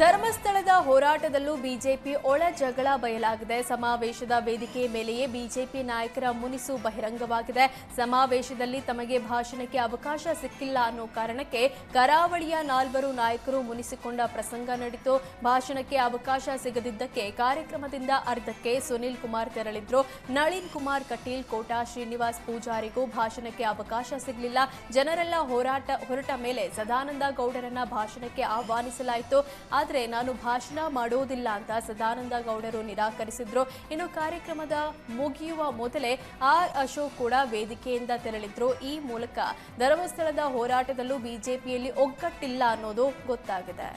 ಧರ್ಮಸ್ಥಳದ ಹೋರಾಟದಲ್ಲೂ ಬಿಜೆಪಿ ಒಳ ಜಗಳ ಬಯಲಾಗಿದೆ. ಸಮಾವೇಶದ ವೇದಿಕೆ ಮೇಲೆಯೇ ಬಿಜೆಪಿ ನಾಯಕರ ಮುನಿಸು ಬಹಿರಂಗವಾಗಿದೆ. ಸಮಾವೇಶದಲ್ಲಿ ತಮಗೆ ಭಾಷಣಕ್ಕೆ ಅವಕಾಶ ಸಿಕ್ಕಿಲ್ಲ ಅನ್ನೋ ಕಾರಣಕ್ಕೆ ಕರಾವಳಿಯ ನಾಲ್ವರು ನಾಯಕರು ಮುನಿಸಿಕೊಂಡ ಪ್ರಸಂಗ ನಡೆಯಿತು ಭಾಷಣಕ್ಕೆ ಅವಕಾಶ ಸಿಗದಿದ್ದಕ್ಕೆ ಕಾರ್ಯಕ್ರಮದಿಂದ ಅರ್ಧಕ್ಕೆ ಸುನೀಲ್ ಕುಮಾರ್ ತೆರಳಿದ್ರು. ನಳಿನ್ ಕುಮಾರ್ ಕಟೀಲ್, ಕೋಟಾ ಶ್ರೀನಿವಾಸ್ ಪೂಜಾರಿಗೂ ಭಾಷಣಕ್ಕೆ ಅವಕಾಶ ಸಿಗಲಿಲ್ಲ. ಜನರೆಲ್ಲ ಹೋರಾಟ ಹೊರಟ ಮೇಲೆ ಸದಾನಂದ ಗೌಡರನ್ನ ಭಾಷಣಕ್ಕೆ ಆಹ್ವಾನಿಸಲಾಯಿತು. ಆದರೆ ನಾನು ಭಾಷಣ ಮಾಡೋದಿಲ್ಲ ಅಂತ ಸದಾನಂದ ಗೌಡರು ನಿರಾಕರಿಸಿದ್ರು. ಇನ್ನು ಕಾರ್ಯಕ್ರಮದ ಮುಗಿಯುವ ಮೊದಲೇ ಆರ್ ಅಶೋಕ್ ಕೂಡ ವೇದಿಕೆಯಿಂದ ತೆರಳಿದ್ರು. ಈ ಮೂಲಕ ಧರ್ಮಸ್ಥಳದ ಹೋರಾಟದಲ್ಲೂ ಬಿಜೆಪಿಯಲ್ಲಿ ಒಗ್ಗಟ್ಟಿಲ್ಲ ಅನ್ನೋದು ಗೊತ್ತಾಗಿದೆ.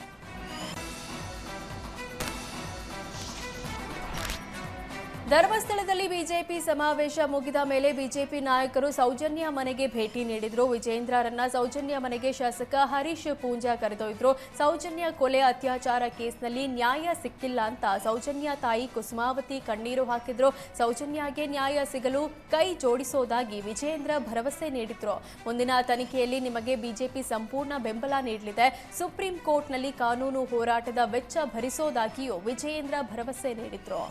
ಧರ್ಮಸ್ಥಳದಲ್ಲಿ ಬಿಜೆಪಿ ಸಮಾವೇಶ ಮುಗಿದ ಮೇಲೆ ಬಿಜೆಪಿ ನಾಯಕರು ಸೌಜನ್ಯ ಮನೆಗೆ ಭೇಟಿ ನೀಡಿದ್ರು. ವಿಜೇಂದ್ರರನ್ನ ಸೌಜನ್ಯ ಮನೆಗೆ ಶಾಸಕ ಹರೀಶ್ ಪೂಂಜಾ ಕರೆದೊಯ್ದ್ರು. ಸೌಜನ್ಯ ಕೊಲೆ ಅತ್ಯಾಚಾರ ಕೇಸ್ನಲ್ಲಿ ನ್ಯಾಯ ಸಿಕ್ಕಿಲ್ಲ ಅಂತ ಸೌಜನ್ಯ ತಾಯಿ ಕುಸುಮಾವತಿ ಕಣ್ಣೀರು ಹಾಕಿದ್ರು. ಸೌಜನ್ಯಗೆ ನ್ಯಾಯ ಸಿಗಲು ಕೈ ಜೋಡಿಸೋದಾಗಿ ವಿಜೇಂದ್ರ ಭರವಸೆ ನೀಡಿದ್ರು. ಮುಂದಿನ ತನಿಖೆಯಲ್ಲಿ ನಿಮಗೆ ಬಿಜೆಪಿ ಸಂಪೂರ್ಣ ಬೆಂಬಲ ನೀಡಲಿದೆ. ಸುಪ್ರೀಂ ಕೋರ್ಟ್ನಲ್ಲಿ ಕಾನೂನು ಹೋರಾಟದ ವೆಚ್ಚ ಭರಿಸೋದಾಗಿಯೂ ವಿಜಯೇಂದ್ರ ಭರವಸೆ ನೀಡಿದ್ರು.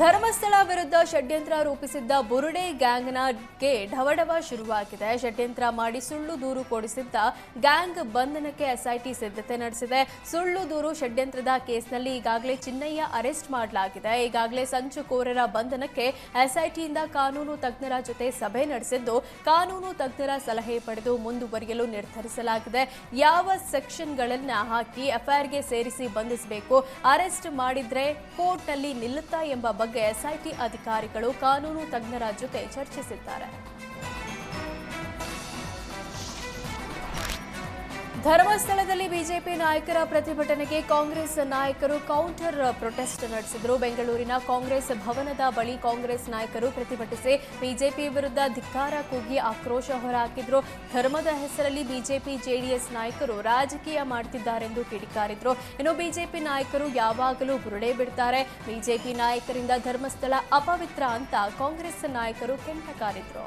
ಧರ್ಮಸ್ಥಳ ವಿರುದ್ಧ ಷಡ್ಯಂತ್ರ ರೂಪಿಸಿದ್ದ ಬುರುಡೆ ಗ್ಯಾಂಗ್ನಗೆ ಢವಢವ ಶುರುವಾಗಿದೆ. ಷಡ್ಯಂತ್ರ ಮಾಡಿ ಸುಳ್ಳು ದೂರು ಕೊಡಿಸಿದ್ದ ಗ್ಯಾಂಗ್ ಬಂಧನಕ್ಕೆ ಎಸ್ಐಟಿ ಸಿದ್ಧತೆ ನಡೆಸಿದೆ. ಸುಳ್ಳು ದೂರು ಷಡ್ಯಂತ್ರದ ಕೇಸ್ನಲ್ಲಿ ಈಗಾಗಲೇ ಚಿನ್ನಯ್ಯ ಅರೆಸ್ಟ್ ಮಾಡಲಾಗಿದೆ. ಈಗಾಗಲೇ ಸಂಚುಕೋರರ ಬಂಧನಕ್ಕೆ ಎಸ್ಐಟಿಯಿಂದ ಕಾನೂನು ತಜ್ಞರ ಜೊತೆ ಸಭೆ ನಡೆಸಿದ್ದು, ಕಾನೂನು ತಜ್ಞರ ಸಲಹೆ ಪಡೆದು ಮುಂದುವರಿಯಲು ನಿರ್ಧರಿಸಲಾಗಿದೆ. ಯಾವ ಸೆಕ್ಷನ್ಗಳನ್ನ ಹಾಕಿ ಎಫ್ಐಆರ್ಗೆ ಸೇರಿಸಿ ಬಂಧಿಸಬೇಕು, ಅರೆಸ್ಟ್ ಮಾಡಿದ್ರೆ ಕೋರ್ಟ್ನಲ್ಲಿ ನಿಲ್ಲುತ್ತಾ ಎಂಬ ಬಗ್ಗೆ ಎಸ್ಐಟಿ ಅಧಿಕಾರಿಗಳು ಕಾನೂನು ತಜ್ಞರ ಜೊತೆ ಚರ್ಚಿಸಿದ್ದಾರೆ. ಧರ್ಮಸ್ಥಳದಲ್ಲಿ ಬಿಜೆಪಿ ನಾಯಕರ ಪ್ರತಿಭಟನೆಗೆ ಕಾಂಗ್ರೆಸ್ ನಾಯಕರು ಕೌಂಟರ್ ಪ್ರೊಟೆಸ್ಟ್ ನಡೆಸಿದರು. ಬೆಂಗಳೂರಿನ ಕಾಂಗ್ರೆಸ್ ಭವನದ ಬಳಿ ಕಾಂಗ್ರೆಸ್ ನಾಯಕರು ಪ್ರತಿಭಟಿಸಿ ಬಿಜೆಪಿ ವಿರುದ್ಧ ಧಿಕ್ಕಾರ ಕೂಗಿ ಆಕ್ರೋಶ ಹೊರಹಾಕಿದ್ರು. ಧರ್ಮದ ಹೆಸರಲ್ಲಿ ಬಿಜೆಪಿ ಜೆಡಿಎಸ್ ನಾಯಕರು ರಾಜಕೀಯ ಮಾಡ್ತಿದ್ದಾರೆಂದು ಕಿಡಿಕಾರಿದ್ರು. ಇನ್ನು ಬಿಜೆಪಿ ನಾಯಕರು ಯಾವಾಗಲೂ ಬುರುಡೆ ಬಿಡ್ತಾರೆ. ಬಿಜೆಪಿ ನಾಯಕರಿಂದ ಧರ್ಮಸ್ಥಳ ಅಪವಿತ್ರ ಅಂತ ಕಾಂಗ್ರೆಸ್ ನಾಯಕರು ಕೆಂಟ ಕಾರಿದ್ರು